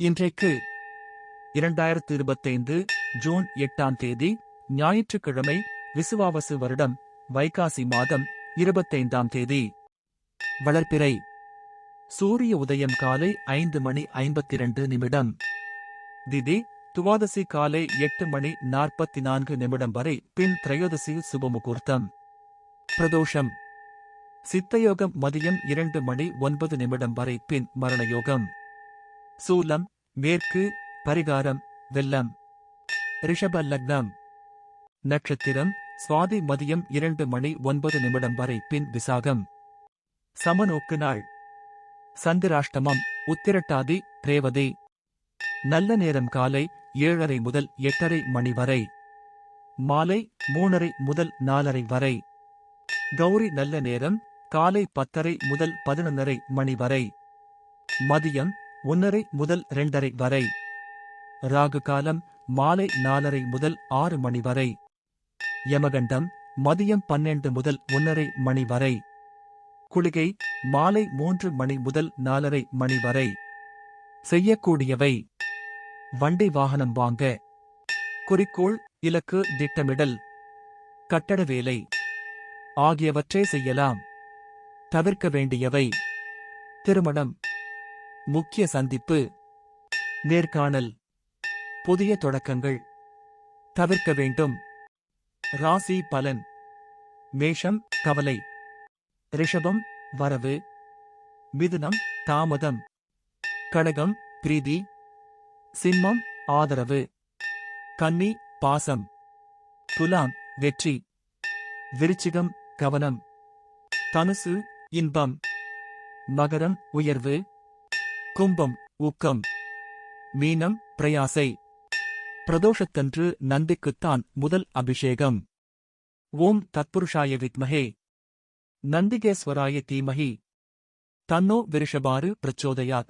இன்றைக்கு இரண்டாயிரத்து இருபத்தைந்து ஜூன் எட்டாம் தேதி ஞாயிற்றுக்கிழமை விசுவாவசு வருடம் வைகாசி மாதம் இருபத்தைந்தாம் தேதி. வளர்ப்பிறை சூரிய உதயம் காலை ஐந்து மணி ஐம்பத்திரண்டு நிமிடம். திதி துவாதசி காலை எட்டு மணி நாற்பத்தி நான்கு நிமிடம் வரை பின் திரையோதசி சுபமுகூர்த்தம். பிரதோஷம். சித்தயோகம் மதியம் இரண்டு மணி ஒன்பது நிமிடம் வரை பின் மரணயோகம். சூலம் மேற்கு பரிகாரம் வெள்ளம். ரிஷப லக்னம். நட்சத்திரம் சுவாதி மதியம் இரண்டு மணி ஒன்பது நிமிடம் வரை பின் விசாகம். சமநோக்கு நாள். சந்திராஷ்டமம் உத்திரட்டாதி ரேவதி. நல்ல நேரம் காலை ஏழரை முதல் எட்டரை மணி வரை. மாலை மூணரை முதல் நாலரை வரை. கௌரி நல்ல நேரம் காலை பத்தரை முதல் பதினொன்னரை மணி வரை. மதியம் ஒன்னரை முதல் இரண்டரை வரை. ராகு காலம் மாலை நாலரை முதல் ஆறு மணி வரை. யமகண்டம் மதியம் பன்னெண்டு முதல் ஒன்னரை மணி வரை. குளிகை மாலை மூன்று மணி முதல் நாலரை மணி வரை. செய்யக்கூடியவை. வண்டி வாகனம் வாங்க. குறிக்கோள் இலக்கு திட்டமிடல். கட்டட வேலை. ஆகியவற்றை செய்யலாம். தவிர்க்க வேண்டியவை. திருமணம். முக்கிய சந்திப்பு. நேர்காணல். புதிய தொடக்கங்கள். தவிர்க்க வேண்டும். ராசி பலன். மேஷம் கவலை. ரிஷபம் வரவு. மிதுனம் தாமதம். கடகம் பிரீதி. சிம்மம் ஆதரவு. கன்னி பாசம். துலாம் வெற்றி. விருச்சிகம் கவனம். தனுசு இன்பம். மகரம் உயர்வு. கும்பம் ஊக்கம். மீனம் பிரயாசை. பிரதோஷத்தன்று நந்திக்குத்தான் முதல் அபிஷேகம். ஓம் தத்புருஷாய வித்மஹே. நந்திகேஸ்வராய தீமஹி. தன்னோ விருஷபாரு பிரச்சோதயாத்.